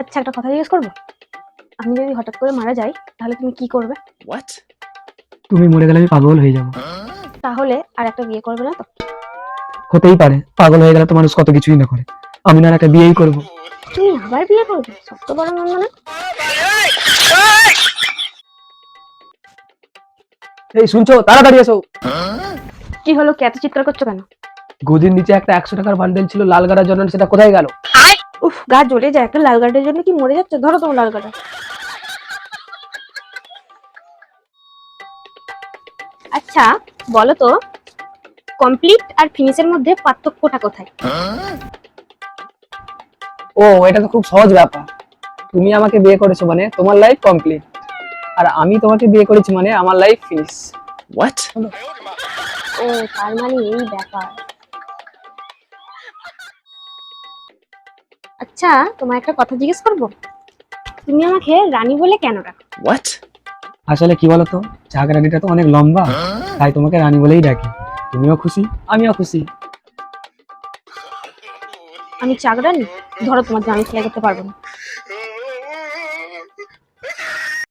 আচ্ছা একটা কথা জিজ্ঞেস করব? আমি যদি হঠাৎ করে মারা যাই তাহলে তুমি কি করবে? What? তুমি মরে গেলে আমি পাগল হয়ে যাব। তাহলে আর একটা বিয়ে করবে না তো? হতেই পারে পাগল হয়ে গেলে তো মানুষ কত কিছুই না করে। আমি না আর একটা বিয়েই করব। তুমি আবার বিয়ে করবে? সত্য বড় মন মানে এই শুনছো? তাড়াতাড়ি এসো। কি হলো? কে এত চিৎকার করছ কেন? গদির নিচে একটা একশো টাকার বান্ডেল ছিল লাল গাড়ার জন্য সেটা কোথায় গেল? উফ গা জ্বলে যায় একটা লাল গার্ডের জন্য কি মরে যাচ্ছে? ধরো তোমার লাল গার্ডার আচ্ছা বলো তো কমপ্লিট আর ফিনিশের মধ্যে পার্থক্যটা কোথায়? ও এটা তো খুব সহজ ব্যাপার। তুমি আমাকে বিয়ে করেছ মানে তোমার লাইফ কমপ্লিট আর আমি তোমাকে বিয়ে করেছি মানে আমার লাইফ ফিনিশ What? ও তার মানে এই ব্যাপার। আচ্ছা তোমার একটা কথা জিজ্ঞেস করব? তুমি আমাকে রানী বলে কেন ডাকো? হোয়াট আসলে কি বলো তো রানীটা তো অনেক লম্বা তাই তোমাকে রানী বলেই ডাকি। তুমিও খুশি? আমিও খুশি। আমি চাকরানী ধরো তোমার আমি খেলা করতে পারব না।